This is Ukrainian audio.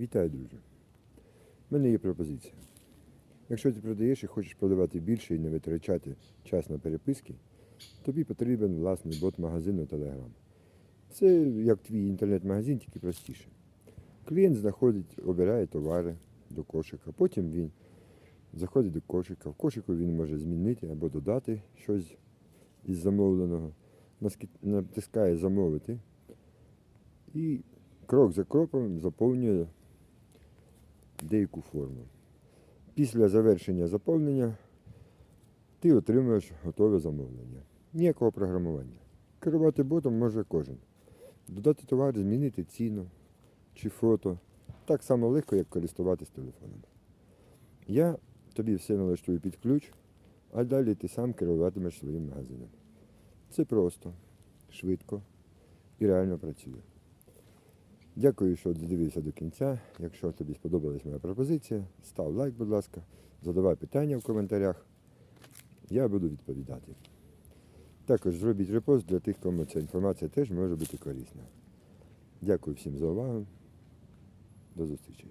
Вітаю, друже. У мене є пропозиція. Якщо ти продаєш і хочеш продавати більше і не витрачати час на переписки, тобі потрібен власний бот-магазин у Telegram. Це як твій інтернет-магазин, тільки простіше. Клієнт знаходить, обирає товари до кошика, потім він заходить до кошика. В кошику він може змінити або додати щось із замовленого, натискає замовити і крок за кроком заповнює деяку форму. Після завершення заповнення ти отримуєш готове замовлення. Ніякого програмування. Керувати ботом може кожен. Додати товар, змінити ціну чи фото. Так само легко, як користуватись телефоном. Я тобі все налаштую під ключ, а далі ти сам керуватимеш своїм магазином. Це просто, швидко і реально працює. Дякую, що додивився до кінця. Якщо тобі сподобалась моя пропозиція, став лайк, будь ласка, задавай питання в коментарях. Я буду відповідати. Також зробіть репост для тих, кому ця інформація теж може бути корисна. Дякую всім за увагу. До зустрічі.